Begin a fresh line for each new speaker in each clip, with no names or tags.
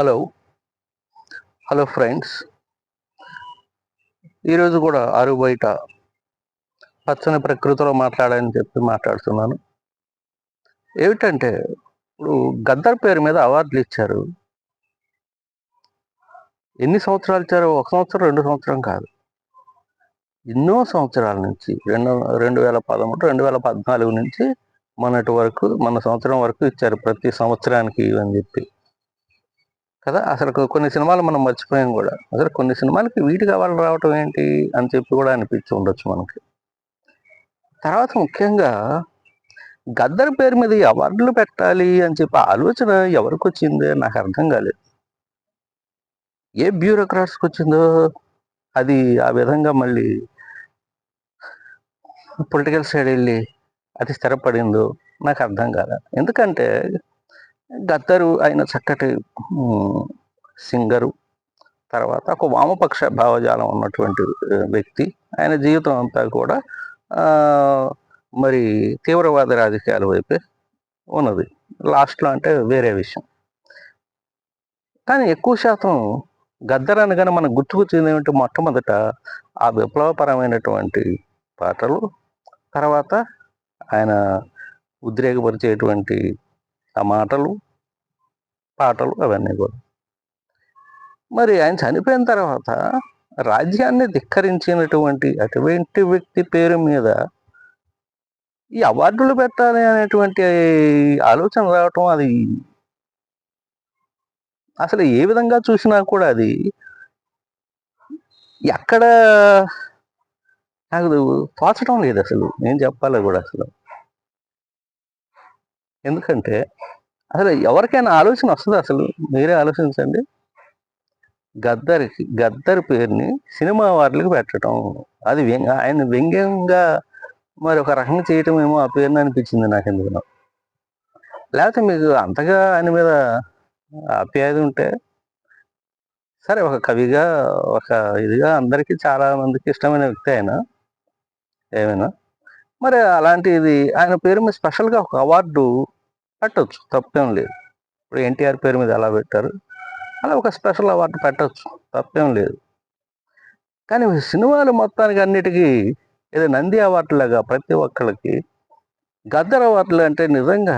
Hello. Hello friends. ఈరోజు కూడా ఆరు బయట పచ్చని ప్రకృతిలో మాట్లాడని చెప్పి మాట్లాడుతున్నాను. ఏమిటంటే ఇప్పుడు గద్దర్ పేరు మీద అవార్డులు ఇచ్చారు. ఎన్ని సంవత్సరాలు ఇచ్చారు ఒక సంవత్సరం రెండు సంవత్సరం కాదు. ఎన్నో సంవత్సరాల నుంచి రెండు రెండు వేల పదమూడు రెండు వేల పద్నాలుగు నుంచి మొన్నటి వరకు మన సంవత్సరం వరకు ఇచ్చారు ప్రతి సంవత్సరానికి అని చెప్పి. కదా? అసలు కొన్ని సినిమాలు మనం మర్చిపోయాం కూడా. అసలు కొన్ని సినిమాలకి వీటికి వాళ్ళు రావటం ఏంటి అని చెప్పి కూడా అనిపించి ఉండొచ్చు మనకి. తర్వాత ముఖ్యంగా గద్దర్ పేరు మీద అవార్డులు పెట్టాలి అని చెప్పి ఆలోచన ఎవరికి వచ్చిందో నాకు అర్థం కాలేదు. ఏ బ్యూరోక్రాట్స్కి వచ్చిందో అది ఆ విధంగా మళ్ళీ పొలిటికల్ సైడ్ వెళ్ళి అది స్థిరపడిందో నాకు అర్థం కాదు ఎందుకంటే గద్దరు ఆయన చక్కటి సింగరు. తర్వాత ఒక వామపక్ష భావజాలం ఉన్నటువంటి వ్యక్తి. ఆయన జీవితం అంతా కూడా మరి తీవ్రవాద రాజకీయాల వైపే ఉన్నది. లాస్ట్లో అంటే వేరే విషయం. కానీ ఎక్కువ శాతం గద్దర్ అనగానే మనం గుర్తుకొచ్చింది ఏమిటి మొట్టమొదట ఆ విప్లవపరమైనటువంటి పాటలు తర్వాత ఆయన ఉద్రేకపరిచేటువంటి ఆ మాటలు పాటలు అవన్నీ కూడా. మరి ఆయన చనిపోయిన తర్వాత రాజ్యాన్ని ధిక్కరించినటువంటి అటువంటి వ్యక్తి పేరు మీద ఈ అవార్డులు పెట్టాలి అనేటువంటి ఆలోచన రావటం అది అసలు ఏ విధంగా చూసినా కూడా అది ఎక్కడ నాకు తోచడం లేదు అసలు. నేను చెప్పాలి కూడా అసలు? ఎందుకంటే అసలు ఎవరికైనా ఆలోచన వస్తుంది అసలు. మీరే ఆలోచించండి. గద్దరికి గద్దరి పేరుని సినిమా వార్లకు పెట్టడం. అది వ్యంగ ఆయన వ్యంగ్యంగా మరి ఒక రకంగా చేయటం ఏమో ఆ పేరుని అనిపించింది నాకు ఎందుకు లేకపోతే మీకు అంతగా ఆయన మీద ఆప్యాయత ఉంటే సరే ఒక కవిగా ఒక ఇదిగా అందరికీ చాలా మందికి ఇష్టమైన వ్యక్తి ఆయన. ఏమైనా? మరి అలాంటిది ఆయన పేరు మీద స్పెషల్గా ఒక అవార్డు పెట్టచ్చు తప్పేం లేదు. ఇప్పుడు ఎన్టీఆర్ పేరు మీద ఎలా పెట్టారు? అలా ఒక స్పెషల్ అవార్డు పెట్టవచ్చు తప్పేం లేదు. కానీ సినిమాలు మొత్తానికి అన్నిటికీ ఏదో నంది అవార్డులాగా ప్రతి ఒక్కళ్ళకి గద్దర్ అవార్డులు అంటే నిజంగా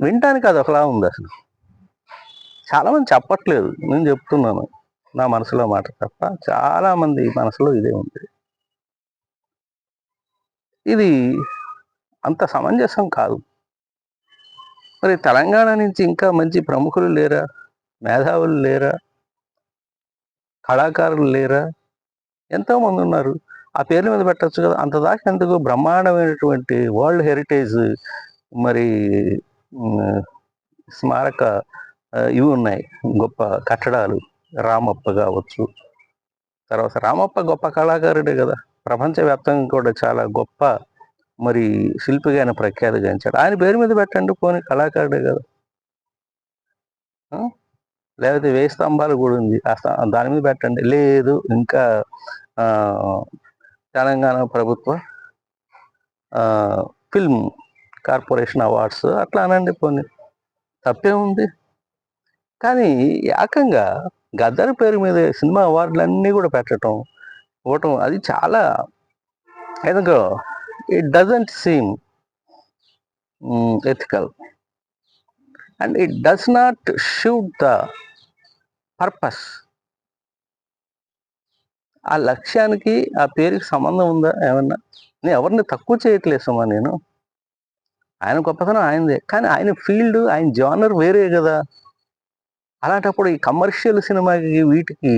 వినటానికి అది ఒకలా ఉంది అసలు. చాలామంది చెప్పట్లేదు నేను చెప్తున్నాను నా మనసులో మాట తప్ప చాలామంది మనసులో ఇదే ఉంది. ఇది అంత సమంజసం కాదు. మరి తెలంగాణ నుంచి ఇంకా మంచి ప్రముఖులు లేరా? మేధావులు లేరా? కళాకారులు లేరా? ఎంతో మంది ఉన్నారు. ఆ పేర్ల మీద పెట్టచ్చు కదా. అంత దాకా ఎందుకు బ్రహ్మాండమైనటువంటి వరల్డ్ హెరిటేజ్ మరి స్మారక ఇవి ఉన్నాయి. గొప్ప కట్టడాలు. రామప్ప కావచ్చు. తర్వాత రామప్ప గొప్ప కళాకారుడే కదా. ప్రపంచవ్యాప్తంగా కూడా చాలా గొప్ప మరి శిల్పిగా ఆయన ప్రఖ్యాతి గాంచాడు. ఆయన పేరు మీద పెట్టండి పోనీ కళాకారుడే కదా. లేకపోతే వేయి స్తంభాలు కూడా ఉంది. ఆ దాని మీద పెట్టండి. లేదు ఇంకా తెలంగాణ ప్రభుత్వ ఫిల్మ్ కార్పొరేషన్ అవార్డ్స్ అట్లా అనండి పోనీ. తప్పే ఉంది కానీ ఏకంగా గద్దర్ పేరు మీద సినిమా అవార్డులన్నీ కూడా పెట్టడం పోవటం అది చాలా ఏదో it doesn't seem ethical and it does not shoot the purpose ఆ లక్ష్యానికి ఆ పేరుకి సంబంధం ఉందా ఏమన్నా? నేను ఎవరిని తక్కువ చేయట్లేదు సుమా నేను. ఆయన గొప్పతనం ఆయనదే. కానీ ఆయన ఫీల్డ్ ఆయన జానర్ వేరే కదా. అలాంటప్పుడు ఈ కమర్షియల్ సినిమాకి వీటికి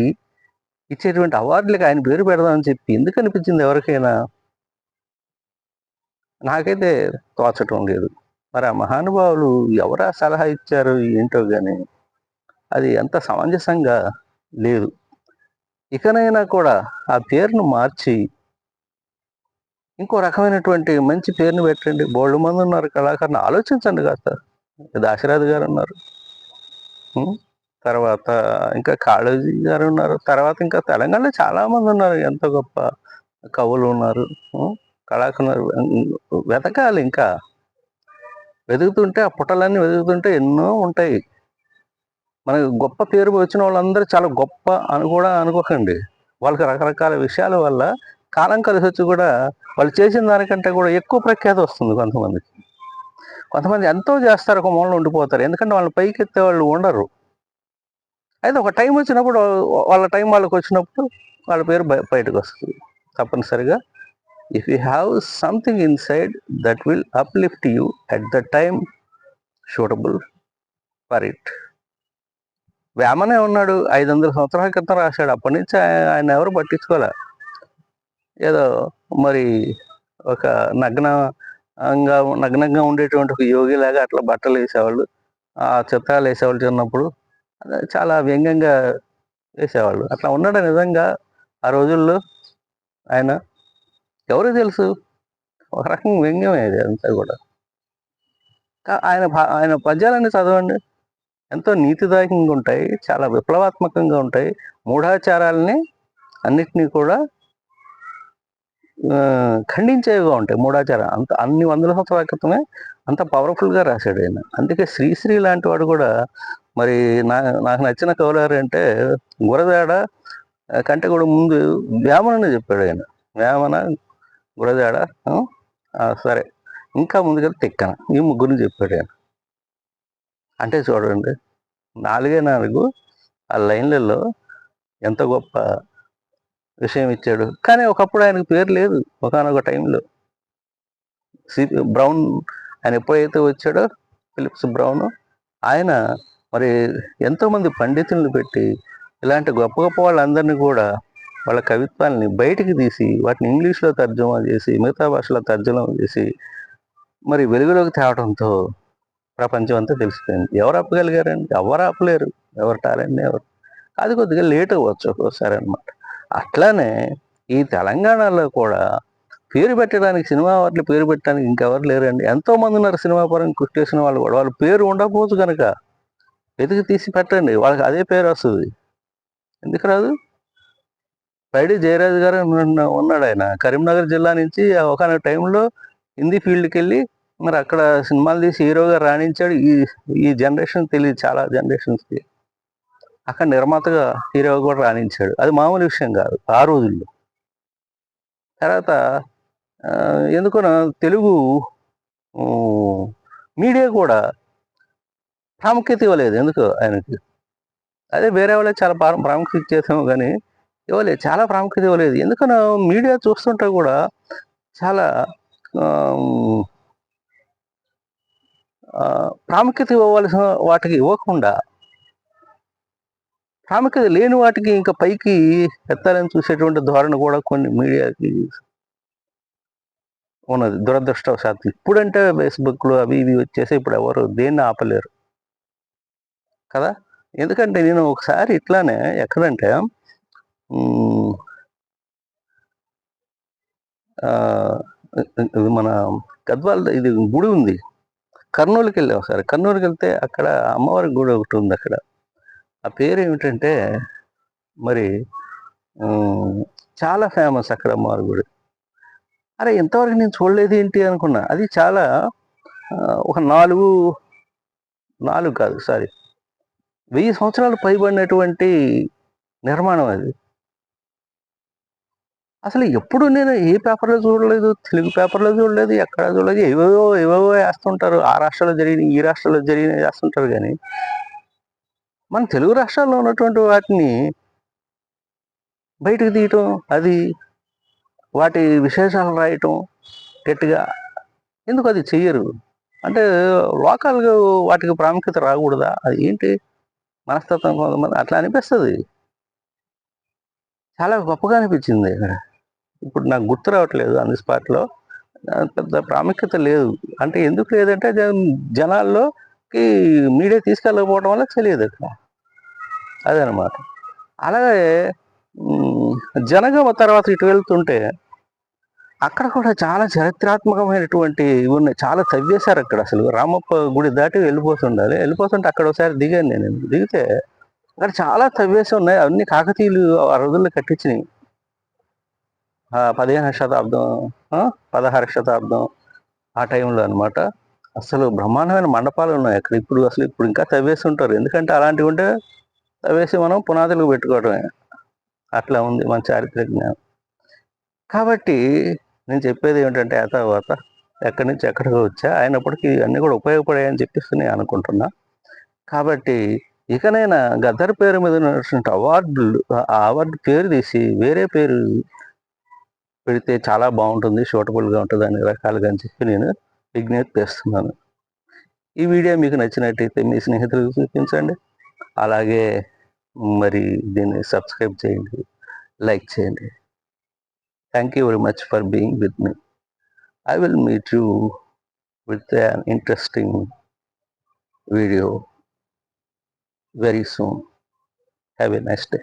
ఇచ్చేటువంటి అవార్డులకు ఆయన పేరు పెడదామని చెప్పి ఎందుకు అనిపించింది ఎవరికైనా? నాకైతే తోచటం లేదు. మరి ఆ మహానుభావులు ఎవరా సలహా ఇచ్చారు ఏంటో కానీ అది ఎంత సమంజసంగా లేదు. ఇకనైనా కూడా ఆ పేరును మార్చి ఇంకో రకమైనటువంటి మంచి పేరుని పెట్టండి. బోళ్ళు మంది ఉన్నారు కళాకారుని. ఆలోచించండి కాస్త. దాశరథి గారు ఉన్నారు తర్వాత ఇంకా కాళోజీ గారు ఉన్నారు. తర్వాత ఇంకా తెలంగాణలో చాలా మంది ఉన్నారు. ఎంత గొప్ప కవులు ఉన్నారు. కళాకారు వెతకాలి ఇంకా. వెతుకుతుంటే ఆ పుటలన్నీ వెతుకుతుంటే ఎన్నో ఉంటాయి. మనకి గొప్ప పేరు వచ్చిన వాళ్ళందరూ చాలా గొప్ప అని కూడా అనుకోకండి. వాళ్ళకి రకరకాల విషయాల వల్ల కాలం కలిసి వచ్చి కూడా వాళ్ళు చేసిన దానికంటే కూడా ఎక్కువ ప్రఖ్యాతి వస్తుంది కొంతమందికి. కొంతమంది ఎంతో చేస్తారు ఒక మూలలో ఉండిపోతారు. ఎందుకంటే వాళ్ళని పైకి ఎత్తే వాళ్ళు ఉండరు. అయితే ఒక టైం వచ్చినప్పుడు వాళ్ళ టైం వాళ్ళకి వచ్చినప్పుడు వాళ్ళ పేరు బయ- బయటకు వస్తుంది. తప్పనిసరిగా if you have something inside that will uplift you at the time suitable for it వేమనే ఉన్నాడు ఐదు వందల సంవత్సరాల క్రితం రాశాడు. అప్పటి నుంచి ఆయన ఎవరు పట్టించుకోలే. ఏదో మరి ఒక నగ్నంగా నగ్నంగా ఉండేటువంటి ఒక యోగి లాగా అట్లా బట్టలు వేసేవాళ్ళు. ఆ చిత్రాలు వేసేవాళ్ళు చిన్నప్పుడు. చాలా వ్యంగ్యంగా వేసేవాళ్ళు. అట్లా ఉన్నాడు నిజంగా ఆ రోజుల్లో ఆయన. ఎవరు తెలుసు? ఒక రకంగా వ్యంగ్యమే అది అంతా కూడా. ఆయన ఆయన పద్యాలన్నీ చదవండి. ఎంతో నీతిదాయకంగా ఉంటాయి చాలా విప్లవాత్మకంగా ఉంటాయి. మూఢాచారాలని అన్నిటినీ కూడా ఖండించేవిగా ఉంటాయి మూఢాచారం అంత అన్ని వందల సంవత్సరాల క్రితమే అంత పవర్ఫుల్గా రాశాడు ఆయన. అందుకే శ్రీశ్రీ లాంటి వాడు కూడా మరి నా నాకు నచ్చిన కవులారు అంటే గురదాడ కంటే కూడా ముందు వేమనని చెప్పాడు ఆయన. వేమన గురదాడ సరే. ఇంకా ముందుకెళ్ళి తిక్కన. ఈ ముగ్గురిని చెప్పాడు ఆయన. అంటే చూడండి నాలుగే నాలుగు ఆ లైన్లలో ఎంత గొప్ప విషయం ఇచ్చాడు. కానీ ఒకప్పుడు ఆయనకు పేరు లేదు. ఒకనొక టైంలో. సి బ్రౌన్ ఆయన ఎప్పుడైతే వచ్చాడో ఫిలిప్స్ బ్రౌన్ ఆయన మరి ఎంతోమంది పండితులను పెట్టి ఇలాంటి గొప్ప గొప్ప వాళ్ళందరినీ కూడా వాళ్ళ కవిత్వాల్ని బయటికి తీసి వాటిని ఇంగ్లీష్లో తర్జుమా చేసి మిగతా భాషలో తర్జుమా చేసి మరి వెలుగులోకి తేవడంతో ప్రపంచం అంతా తెలిసిపోయింది. ఎవరు ఆపగలిగారండి? ఎవరు ఆపలేరు? ఎవరు టాలెంట్ ఎవరు? అది కొద్దిగా లేట్ అవ్వచ్చు ఒక్కోసారి అనమాట అట్లానే ఈ తెలంగాణలో కూడా పేరు పెట్టడానికి సినిమా వాళ్ళు పేరు పెట్టడానికి ఇంకెవరు లేరండి. ఎంతోమంది ఉన్నారు సినిమా పరంగా కృషి చేసిన వాళ్ళు కూడా. వాళ్ళ పేరు ఉండకపోవచ్చు కనుక వెతికి తీసి పెట్టండి. వాళ్ళకి అదే పేరు వస్తుంది. ఎందుకు రాదు? పైడి జయరాజు గారు ఉన్నాడు ఆయన. కరీంనగర్ జిల్లా నుంచి ఒకనొక టైంలో హిందీ ఫీల్డ్కి వెళ్ళి మరి అక్కడ సినిమాలు తీసి హీరోగా రాణించాడు. ఈ ఈ జనరేషన్ తెలియదు. చాలా జనరేషన్స్కి. అక్కడ నిర్మాతగా హీరోగా కూడా రాణించాడు. అది మామూలు విషయం కాదు ఆ రోజుల్లో. తర్వాత ఆ, తెలుగు మీడియా కూడా ప్రాముఖ్యత ఇవ్వలేదు ఎందుకు ఆయనకి. అదే వేరే వాళ్ళే చాలా ప్రా- ప్రాముఖ్యత చేసాము కానీ ఇవ్వలేదు చాలా ప్రాముఖ్యత ఇవ్వలేదు. ఎందుకనో మీడియా చూస్తుంటే కూడా చాలా ప్రాముఖ్యత ఇవ్వవలసిన వాటికి ఇవ్వకుండా ప్రాముఖ్యత లేని వాటికి ఇంకా పైకి ఎత్తాలని చూసేటువంటి ధోరణి కూడా కొన్ని మీడియాకి ఉన్నది. దురదృష్టవశాత్తు. ఇప్పుడంటే ఫేస్బుక్లు అవి ఇవి వచ్చేసి ఇప్పుడు ఎవరు దేన్ని ఆపలేరు. కదా? ఎందుకంటే నేను ఒకసారి ఇట్లానే ఎక్కడంటే ఇది మన గద్వాల ఇది గుడి ఉంది. కర్నూలుకి వెళ్ళాం ఒకసారి. కర్నూలుకి వెళ్తే అక్కడ అమ్మవారి గుడి ఒకటి ఉంది అక్కడ. ఆ పేరు ఏమిటంటే మరి చాలా ఫేమస్ అక్కడ అమ్మవారి గుడి. అరే ఇంతవరకు నేను చూడలేదు ఏంటి అనుకున్నా. అది చాలా ఒక నాలుగు నాలుగు కాదు సారీ వెయ్యి సంవత్సరాలు పైబడినటువంటి నిర్మాణం అది. అసలు ఎప్పుడు నేను ఏ పేపర్లో చూడలేదు తెలుగు పేపర్లో చూడలేదు ఎక్కడ చూడలేదు ఏవేవో ఏవేవో వేస్తుంటారు. ఆ రాష్ట్రంలో జరిగిన ఈ రాష్ట్రంలో జరిగిన వేస్తుంటారు కానీ మన తెలుగు రాష్ట్రాల్లో ఉన్నటువంటి వాటిని బయటకు తీయటం అది వాటి విశేషాలు రాయటం గట్టిగా ఎందుకు అది చెయ్యరు? అంటే లోకల్గా వాటికి ప్రాముఖ్యత రాకూడదా? అది ఏంటి? మనస్తత్వం కొంతమంది అట్లా అనిపిస్తుంది. చాలా గొప్పగా అనిపించింది. ఇప్పుడు నాకు గుర్తు రావట్లేదు అన్ స్పాట్లో పెద్ద ప్రాముఖ్యత లేదు. అంటే ఎందుకు లేదంటే జనాల్లో కి మీడియా తీసుకెళ్ళకపోవడం వల్ల తెలియదు అక్కడ. అదనమాట. అలాగే జనగమ తర్వాత ఇటు వెళ్తుంటే అక్కడ కూడా చాలా చరిత్రాత్మకమైనటువంటి ఇవి ఉన్నాయి. చాలా తవ్వేశారు అక్కడ అసలు. రామప్ప గుడి దాటి వెళ్ళిపోతుండాలి. వెళ్ళిపోతుంటే అక్కడ ఒకసారి దిగాను నేను. దిగితే అక్కడ చాలా తవ్వేసి ఉన్నాయి. అవన్నీ కాకతీయులు ఆ రోజుల్లో కట్టించినాయి పదిహేను శతాబ్దం పదహారు శతాబ్దం ఆ టైంలో అనమాట అసలు బ్రహ్మాండమైన మండపాలు ఉన్నాయి. అక్కడ ఇప్పుడు అసలు ఇప్పుడు ఇంకా తవ్వేసి ఉంటారు. ఎందుకంటే అలాంటివి ఉంటే తవ్వేసి మనం పునాదులు పెట్టుకోవడమే. అట్లా ఉంది మన చారిత్రక జ్ఞానం. కాబట్టి నేను చెప్పేది ఏమిటంటే ఆ తర్వాత ఎక్కడి నుంచి ఎక్కడికి వచ్చా అయినప్పటికీ అన్నీ కూడా ఉపయోగపడాయని చెప్పేసి నేను అనుకుంటున్నా. కాబట్టి ఇకనైనా గద్దర్ పేరు మీద ఉన్నటువంటి అవార్డులు ఆ అవార్డు పేరు తీసి వేరే పేరు పెడితే చాలా బాగుంటుంది సూటబుల్గా ఉంటుంది అన్ని రకాలుగా అని చెప్పి నేను విజ్ఞప్తి చేస్తున్నాను ఈ వీడియో మీకు నచ్చినట్టయితే మీ స్నేహితులకు చూపించండి అలాగే మరి దీన్ని సబ్స్క్రైబ్ చేయండి లైక్ చేయండి thank you very much for being with me I will meet you with an interesting video very soon. Have a nice day.